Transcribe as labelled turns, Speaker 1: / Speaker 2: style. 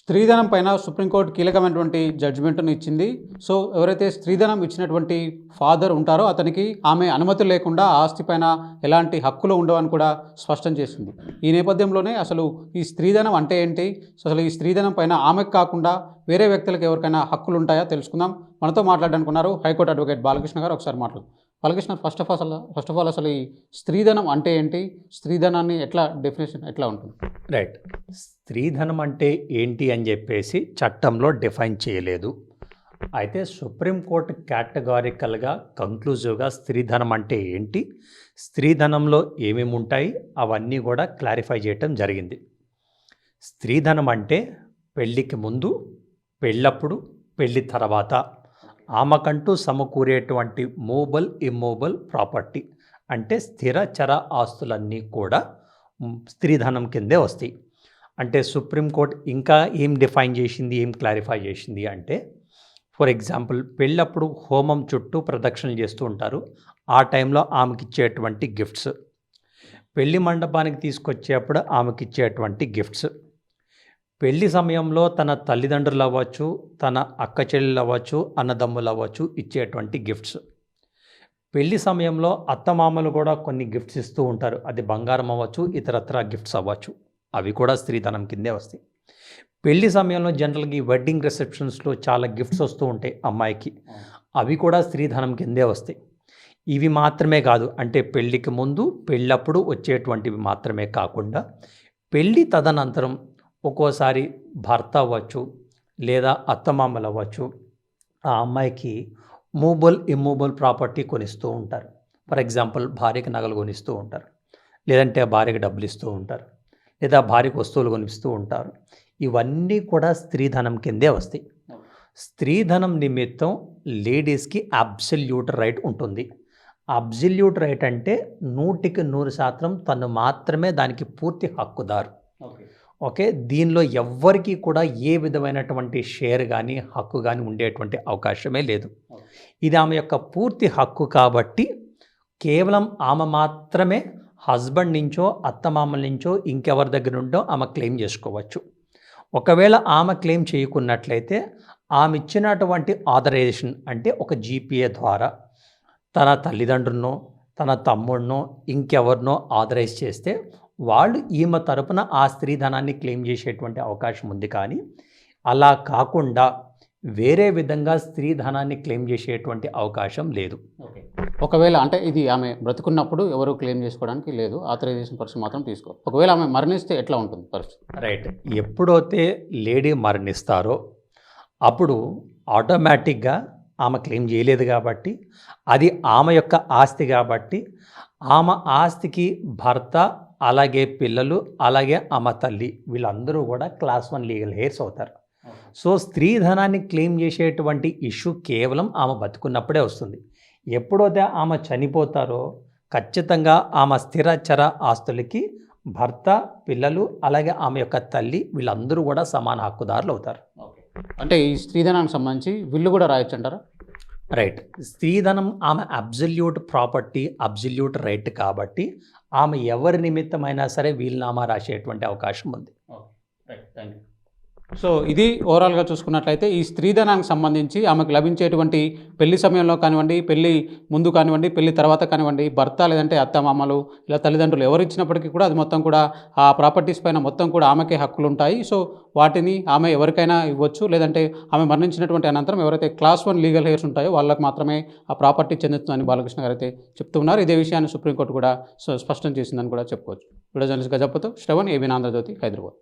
Speaker 1: స్త్రీధనం పైన సుప్రీంకోర్టు కీలకమైనటువంటి జడ్జిమెంట్ను ఇచ్చింది. సో ఎవరైతే స్త్రీధనం ఇచ్చినటువంటి ఫాదర్ ఉంటారో అతనికి ఆమె అనుమతి లేకుండా ఆస్తి పైన ఎలాంటి హక్కులు ఉండవని కూడా స్పష్టం చేసింది. ఈ నేపథ్యంలోనే అసలు ఈ స్త్రీధనం అంటే ఏంటి? సో అసలు ఈ స్త్రీధనం పైన ఆమెకు కాకుండా వేరే వ్యక్తులకు ఎవరికైనా హక్కులు ఉంటాయా తెలుసుకుందాం. మనతో మాట్లాడడానికి ఉన్నారు హైకోర్టు అడ్వకేట్ బాలకృష్ణ గారు ఒకసారి మాట్లాడు Balakrishna first of all first of all అసలు ఈ స్త్రీధనం అంటే ఏంటి? స్త్రీధనాన్ని ఎట్లా డెఫినేషన్ ఎట్లా ఉంటుంది?
Speaker 2: రైట్ స్త్రీధనం అంటే ఏంటి అని చెప్పేసి చట్టంలో డిఫైన్ చేయలేదు. అయితే సుప్రీంకోర్టు కేటగారికల్గా కంక్లూజివ్గా స్త్రీధనం అంటే ఏంటి? స్త్రీధనంలో ఏమేమి ఉంటాయి? అవన్నీ కూడా క్లారిఫై చేయటం జరిగింది. స్త్రీధనం అంటే పెళ్ళికి ముందు పెళ్ళప్పుడు పెళ్ళి తర్వాత ఆమెకంటూ సమకూరేటువంటి మూబల్ ఇమ్మూవబుల్ ప్రాపర్టీ అంటే స్థిర చర ఆస్తులన్నీ కూడా స్త్రీధనం కిందే వస్తాయి. అంటే సుప్రీంకోర్టు ఇంకా ఏం డిఫైన్ చేసింది ఏం క్లారిఫై చేసింది అంటే ఫర్ ఎగ్జాంపుల్ పెళ్ళప్పుడు హోమం చుట్టూ ప్రదక్షిణలు చేస్తూ ఉంటారు. ఆ టైంలో ఆమెకి ఇచ్చేటువంటి గిఫ్ట్స్. పెళ్ళి మండపానికి తీసుకొచ్చేప్పుడు ఆమెకి ఇచ్చేటువంటి గిఫ్ట్స్. పెళ్ళి సమయంలో తన తల్లిదండ్రులు అవ్వచ్చు తన అక్క చెల్లెలు అవ్వచ్చు అన్నదమ్ములు అవ్వచ్చు ఇచ్చేటువంటి గిఫ్ట్స్. పెళ్ళి సమయంలో అత్తమామలు కూడా కొన్ని గిఫ్ట్స్ ఇస్తూ ఉంటారు. అది బంగారం అవ్వచ్చు ఇతరత్ర గిఫ్ట్స్ అవ్వచ్చు. అవి కూడా స్త్రీధనం కిందే వస్తాయి. పెళ్ళి సమయంలో జనరల్గా ఈ వెడ్డింగ్ రిసెప్షన్స్లో చాలా గిఫ్ట్స్ వస్తూ ఉంటాయి అమ్మాయికి. అవి కూడా స్త్రీధనం కిందే వస్తాయి. ఇవి మాత్రమే కాదు అంటే పెళ్ళికి ముందు పెళ్ళప్పుడు వచ్చేటువంటివి మాత్రమే కాకుండా పెళ్ళి తదనంతరం ఒక్కోసారి భర్త అవ్వచ్చు లేదా అత్తమామలు అవ్వచ్చు ఆ అమ్మాయికి మూబుల్ ఇమ్మూబుల్ ప్రాపర్టీ కొనిస్తూ ఉంటారు. ఫర్ ఎగ్జాంపుల్ భార్యకి నగలు కొనిస్తూ ఉంటారు లేదంటే భార్యకి డబ్బులు ఇస్తూ ఉంటారు లేదా భార్యకు వస్తువులు కొనిస్తూ ఉంటారు. ఇవన్నీ కూడా స్త్రీధనం కిందే వస్తాయి. స్త్రీధనం నిమిత్తం లేడీస్కి అబ్సల్యూట్ రైట్ ఉంటుంది. అబ్సల్యూట్ రైట్ అంటే నూటికి నూరు శాతం తను మాత్రమే దానికి పూర్తి హక్కుదారు. ఓకే? దీనిలో ఎవ్వరికీ కూడా ఏ విధమైనటువంటి షేర్ కానీ హక్కు కానీ ఉండేటువంటి అవకాశమే లేదు. ఇది ఆమె యొక్క పూర్తి హక్కు కాబట్టి కేవలం ఆమె మాత్రమే హస్బెండ్ నుంచో అత్తమామల నుంచో ఇంకెవరి దగ్గర నుండో ఆమె క్లెయిమ్ చేసుకోవచ్చు. ఒకవేళ ఆమె క్లెయిమ్ చేయకున్నట్లయితే ఆమె ఇచ్చినటువంటి ఆథరైజేషన్ అంటే ఒక జీపీఏ ద్వారా తన తల్లిదండ్రులనో తన తమ్ముడినో ఇంకెవరినో ఆథరైజ్ చేస్తే వాళ్ళు ఈమె తరపున ఆ స్త్రీధనాన్ని క్లెయిమ్ చేసేటువంటి అవకాశం ఉంది కానీ అలా కాకుండా వేరే విధంగా స్త్రీధనాన్ని క్లెయిమ్ చేసేటువంటి అవకాశం లేదు.
Speaker 1: ఒకవేళ అంటే ఇది ఆమె బ్రతుకున్నప్పుడు ఎవరు క్లెయిమ్ చేసుకోవడానికి లేదు ఆథరైజేషన్ పర్సన్ మాత్రం తీసుకో. ఒకవేళ ఆమె మరణిస్తే ఎట్లా ఉంటుంది పరిస్థితి?
Speaker 2: రైట్. ఎప్పుడైతే లేడీ మరణిస్తారో అప్పుడు ఆటోమేటిక్గా ఆమె క్లెయిమ్ చేయలేదు కాబట్టి అది ఆమె యొక్క ఆస్తి కాబట్టి ఆమె ఆస్తికి భర్త అలాగే పిల్లలు అలాగే ఆమె తల్లి వీళ్ళందరూ కూడా క్లాస్ వన్ లీగల్ హెయిర్స్ అవుతారు. సో స్త్రీధనాన్ని క్లెయిమ్ చేసేటువంటి ఇష్యూ కేవలం ఆమె బతుకున్నప్పుడే వస్తుంది. ఎప్పుడైతే ఆమె చనిపోతారో ఖచ్చితంగా ఆమె స్థిర చర ఆస్తులకి భర్త పిల్లలు అలాగే ఆమె యొక్క తల్లి వీళ్ళందరూ కూడా సమాన హక్కుదారులు అవుతారు.
Speaker 1: అంటే ఈ స్త్రీధనానికి సంబంధించి విల్లు కూడా రాయొచ్చు అంటారా?
Speaker 2: రైట్ స్త్రీధనం ఆమె అబ్జల్యూట్ ప్రాపర్టీ అబ్జల్యూట్ రైట్ కాబట్టి ఆమె ఎవరి నిమిత్తమైనా సరే వీలునామా రాసేటువంటి అవకాశం ఉంది.
Speaker 1: సో ఇది ఓవరాల్గా చూసుకున్నట్లయితే ఈ స్త్రీధనానికి సంబంధించి ఆమెకు లభించేటువంటి పెళ్ళి సమయంలో కానివ్వండి పెళ్ళి ముందు కానివ్వండి పెళ్ళి తర్వాత కానివ్వండి భర్త లేదంటే అత్తమామలు ఇలా తల్లిదండ్రులు ఎవరు ఇచ్చినప్పటికీ కూడా అది మొత్తం కూడా ఆ ప్రాపర్టీస్ పైన మొత్తం కూడా ఆమెకే హక్కులు ఉంటాయి సో వాటిని ఆమె ఎవరికైనా ఇవ్వచ్చు. లేదంటే ఆమె మరణించినటువంటి అనంతరం ఎవరైతే క్లాస్ వన్ లీగల్ హెయిర్స్ ఉంటాయో వాళ్ళకు మాత్రమే ఆ ప్రాపర్టీ చెందుతుందని బాలకృష్ణ గారు అయితే చెప్తున్నారు. ఇదే విషయాన్ని సుప్రీంకోర్టు కూడా స్పష్టం చేసిందని కూడా చెప్పుకోవచ్చు. వీడియో జర్నలిస్ట్ గజపతో శ్రవణ్ ఏబీ ఆంధ్రజ్యోతి హైదరాబాద్.